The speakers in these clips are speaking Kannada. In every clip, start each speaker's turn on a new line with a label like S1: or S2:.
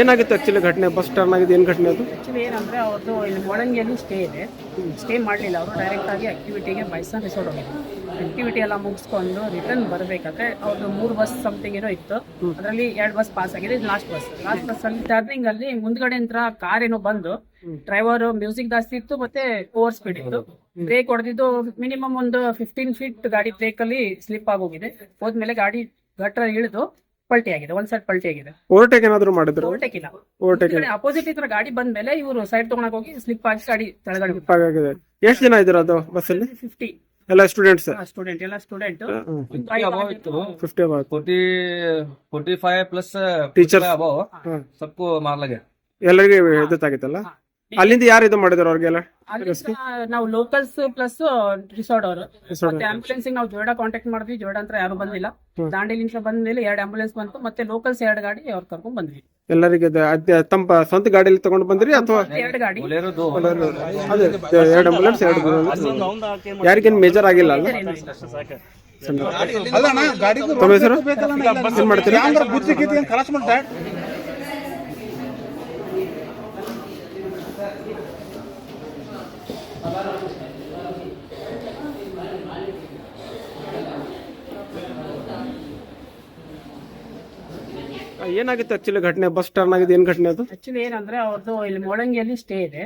S1: ಏನಾಗಿತ್ತು ಆಕ್ಚುಲಿ ಘಟನೆ? ಬಸ್ ಟರ್ನ್ ಆಗಿದೆ ಏನು ಘಟನೆ ಅದು?
S2: ಆ್ಯಕ್ಚುಲಿ ಏನಂದರೆ ಅವ್ರದ್ದು ಇಲ್ಲಿ ಮೊಳಂಗಿಯಲ್ಲಿ ಸ್ಟೇ ಇದೆ. ಸ್ಟೇ ಮಾಡಲಿಲ್ಲ ಅವರು ಡೈರೆಕ್ಟಾಗಿ ಆ್ಯಕ್ಟಿವಿಟಿಗೆ ಬೈಸನ್ ರಿಸೋರ್ಟ್ ಹೋಗಿದ್ರು. ಆ್ಯಕ್ಟಿವಿಟಿ ಎಲ್ಲ ಮುಗಿಸ್ಕೊಂಡು ರಿಟರ್ನ್ ಬರಬೇಕಾದ್ರೆ ಅವ್ರದ್ದು ಮೂರು ಬಸ್ ಸಮಥಿಂಗ್ ಏನೋ ಇತ್ತು. ಅದರಲ್ಲಿ ಎರಡು ಬಸ್ ಪಾಸ್ ಆಗಿದೆ ಇದು ಲಾಸ್ಟ್ ಬಸ್ ಲಾಸ್ಟ್ ಬಸ್ಸಲ್ಲಿ ಟರ್ನಿಂಗ್ ಅಲ್ಲಿ ಮುಂದ್ಗಡೆ ಅಂತ ಕಾರ್ ಏನೋ ಬಂದು ಡ್ರೈವರ್ ಮ್ಯೂಸಿಕ್ ಜಾಸ್ತಿ ಇತ್ತು ಮತ್ತೆ ಓವರ್ ಸ್ಪೀಡ್ ಇತ್ತು. ಬ್ರೇಕ್ ಹೊಡೆದಿದ್ದು ಮಿನಿಮಮ್ ಒಂದು ಫಿಫ್ಟೀನ್ ಫೀಟ್ ಗಾಡಿ ಬ್ರೇಕ್ ಅಲ್ಲಿ ಸ್ಲಿಪ್ ಆಗೋಗಿದೆ. ಹೋದ್ಮೇಲೆ ಗಾಡಿ ಘಟ್ರ ಇಳಿದು ಪಲ್ಟಿ ಆಗಿದೆ ಒಂದ್ ಸೈಡ್ ಪಲ್ಟಿ ಆಗಿದೆ.
S1: ಓವರ್ಟೇಕ್ ಏನಾದ್ರು ಮಾಡಿದ್ರು?
S2: ಓವರ್ಟೇಕ್ ಇಲ್ಲ.
S1: ಓವರ್ಟೇಕ್
S2: ಅಪೋಸಿಟ್ ಇದ್ರ ಗಾಡಿ ಬಂದ ಮೇಲೆ ಇವರು ಸೈಡ್ ತಗೊಳಕ್ ಹೋಗಿ ಸ್ಲಿಪ್ ಆಗಿ ಗಾಡಿ ತಳಗಡೆ ಬಿತ್ತು.
S1: ಆಗಿದೆ ಎಷ್ಟು ಜನ ಇದ್ರ ಅದು ಬಸ್ಸಲ್ಲಿ
S2: 50
S1: ಎಲ್ಲ ಸ್ಟೂಡೆಂಟ್ಸ್
S2: ಸ್ಟೂಡೆಂಟ್ ಎಲ್ಲ ಸ್ಟೂಡೆಂಟ್
S3: ಅಭಾವ ಇತ್ತು.
S1: Fifty about
S3: forty forty five plus
S1: Teachers.
S3: अभाव सबको
S1: ಎಲ್ಲರಿಗೆ ಅಲ್ಲಿಂದ ಯಾರು ಇದು ಮಾಡಿದ್ರು ಅವ್ರಿಗೆಲ್ಲ?
S2: ನಾವು ಲೋಕಲ್ಸ್ ಪ್ಲಸ್ ರಿಸಾರ್ಟ್ ಅವರು. ಮತ್ತೆ ಆಂಬುಲೆನ್ಸ್ ನಾವು ಜೋಡ ಕಾಂಟ್ಯಾಕ್ಟ್ ಮಾಡಿದ್ವಿ. ಜೋಡ ಅಂತ ಯಾರು ಬಂದಿಲ್ಲ. ದಾಂಡೇಲಿಂದ ಬಂದ ಮೇಲೆ ಎರಡು ಆಂಬುಲೆನ್ಸ್ ಬಂತು. ಮತ್ತೆ ಲೋಕಲ್ಸ್ ಎರಡು ಗಾಡಿ ಅವ್ರು ಕರ್ಕೊಂಡ್ ಬಂದ್ವಿ.
S1: ಎಲ್ಲರಿಗೆ ತಮ್ಮ ಸ್ವಂತ ಗಾಡಿಯಲ್ಲಿ ತಗೊಂಡು ಬಂದ್ರಿ ಅಥವಾ?
S2: ಎರಡು ಗಾಡಿ.
S1: ಎರಡು ಆಂಬುಲೆನ್ಸ್ ಎರಡು ಯಾರಿಗೇನು ಮೇಜರ್ ಆಗಿಲ್ಲ ಅಲ್ಲ ತಮ್ಮ ಹೆಸರು? ಮಾಡ್ತೀರಿ? ಏನಾಗಿತ್ತು ಆಕ್ಚುಲಿ ಘಟನೆ? ಬಸ್ ಟರ್ನ್ ಆಗಿದೆ ಏನ್ ಘಟನೆ ಅದು?
S2: ಆಕ್ಚುಲಿ ಏನಂದ್ರೆ ಅವ್ರದ್ದು ಇಲ್ಲಿ ಮೊಳಂಗಿಯಲ್ಲಿ ಸ್ಟೇ ಇದೆ.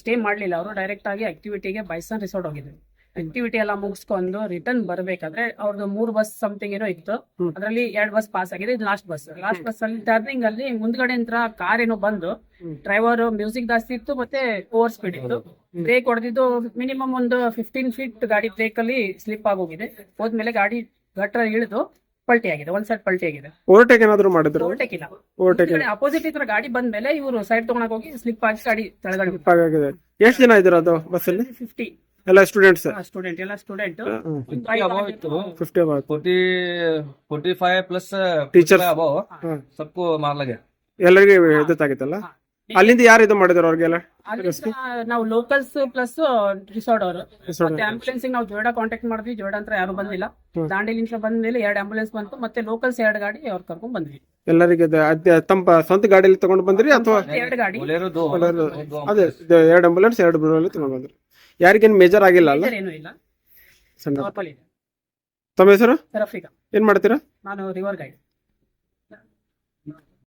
S2: ಸ್ಟೇ ಮಾಡ್ಲಿಲ್ಲ. ಅವರು ಡೈರೆಕ್ಟ್ ಆಗಿ ಆಕ್ಟಿವಿಟಿಗೆ ಬೈಸನ್ ರಿಸಾರ್ಟ್ ಹೋಗಿದ್ರು. ಆಕ್ಟಿವಿಟಿ ಎಲ್ಲ ಮುಗಿಸ್ಕೊಂಡು ರಿಟರ್ನ್ ಬರಬೇಕಾದ್ರೆ ಅವ್ರದ್ದು ಮೂರ್ ಬಸ್ ಸಮಥಿಂಗ್ ಏನೋ ಇತ್ತು. ಅದರಲ್ಲಿ ಎರಡ್ ಬಸ್ ಪಾಸ್ ಆಗಿದೆ ಇದು ಲಾಸ್ಟ್ ಬಸ್ ಲಾಸ್ಟ್ ಬಸ್ ಅಲ್ಲಿ ಟರ್ನಿಂಗ್ ಅಲ್ಲಿ ಮುಂದ್ಗಡೆ ಅಂತ ಕಾರ್ ಏನೋ ಬಂದು ಡ್ರೈವರ್ ಮ್ಯೂಸಿಕ್ ಜಾಸ್ತಿ ಇತ್ತು ಮತ್ತೆ ಓವರ್ ಸ್ಪೀಡ್ ಇತ್ತು. ಬ್ರೇಕ್ ಹೊಡೆದಿದ್ದು ಮಿನಿಮಮ್ ಒಂದು ಫಿಫ್ಟೀನ್ ಫೀಟ್ ಗಾಡಿ ಬ್ರೇಕ್ ಅಲ್ಲಿ ಸ್ಲಿಪ್ ಆಗೋಗಿದೆ. ಹೋದ್ಮೇಲೆ ಗಾಡಿ ಗಟ್ರ ಇಳಿದು ಪಲ್ಟಿ ಆಗಿದೆ ಒಂದ್ ಸೈಡ್ ಪಲ್ಟಿ ಆಗಿದೆ.
S1: ಓವರ್ಟೇಕ್ ಏನಾದ್ರು ಮಾಡಿದ್ರು?
S2: ಓವರ್ಟೇಕ್ ಇಲ್ಲ.
S1: ಓವರ್ಟೇಕ್
S2: ಅಪೋಸಿಟ್ ಇದ್ರ ಗಾಡಿ ಬಂದ್ಮೇಲೆ ಇವರು ಸೈಡ್ ತಗೊಂಡೋಗಿ ಸ್ಲಿಪ್ ಆಗಿ ಗಾಡಿ ತಳಗಡೆ
S1: ಎಷ್ಟು ಜನ ಇದ್ರು ಅದು ಬಸ್ ಅಲ್ಲಿ?
S2: ಫಿಫ್ಟಿ
S1: ಎಲ್ಲ ಸ್ಟೂಡೆಂಟ್ಸ್
S2: ಸ್ಟೂಡೆಂಟ್ ಎಲ್ಲ student
S1: fifty
S3: about forty forty
S1: five
S3: plus
S1: teacher
S3: above ಸ್ವಲ್ಪ ಮಾರ್ಲಾಗೆ.
S1: ಎಲ್ಲರಿಗೆ ಎದ್ದಾಗಿತ್ತಲ್ಲ ಅಲ್ಲಿಂದ ಯಾರು ಇದು ಮಾಡಿದ್ರು ಅವ್ರಿಗೆಲ್ಲ?
S2: ನಾವು ಲೋಕಲ್ಸ್ ಪ್ಲಸ್ ರಿಸಾರ್ಟ್ ಅವರು. ಮತ್ತೆ ಆಂಬುಲೆನ್ಸ್ ನಾವು ಜೋಡ ಕಾಂಟ್ಯಾಕ್ಟ್ ಮಾಡಿದ್ವಿ. ಜೋಡ ಅಂತ ಯಾರು ಬಂದಿಲ್ಲ. ದಾಂಡೇಲಿಂದ ಬಂದ ಮೇಲೆ ಎರಡು ಆಂಬುಲೆನ್ಸ್ ಬಂತು. ಮತ್ತೆ ಲೋಕಲ್ಸ್ ಎರಡು ಗಾಡಿ ಅವ್ರು ಕರ್ಕೊಂಡ್ ಬಂದ್ವಿ.
S1: ಎಲ್ಲರಿಗೆ ತಮ್ಮ ಸ್ವಂತ ಗಾಡಿಯಲ್ಲಿ ತಗೊಂಡು ಬಂದ್ರಿ ಅಥವಾ
S2: ಎರಡು ಗಾಡಿ.
S1: ಅದೇ ಎರಡು ಆಂಬುಲೆನ್ಸ್ ಎರಡು ಬರೋಲ್ಲಿ ತಗೊಂಡ್ ಬಂದ್ರಿ. ಯಾರಿಗೇನು ಮೇಜರ್ ಆಗಿಲ್ಲ ಅಲ್ಲ?
S2: ಏನೂ ಇಲ್ಲ.
S1: ಸಣ್ಣ
S2: ನಾರ್ಮಲ್ ಇದೆ.
S1: ತಮ್ಮ ಹೆಸರು? ಏನ್ ಮಾಡ್ತೀರಾ?
S2: ನಾನು ರಿವರ್ ಗೈಡ್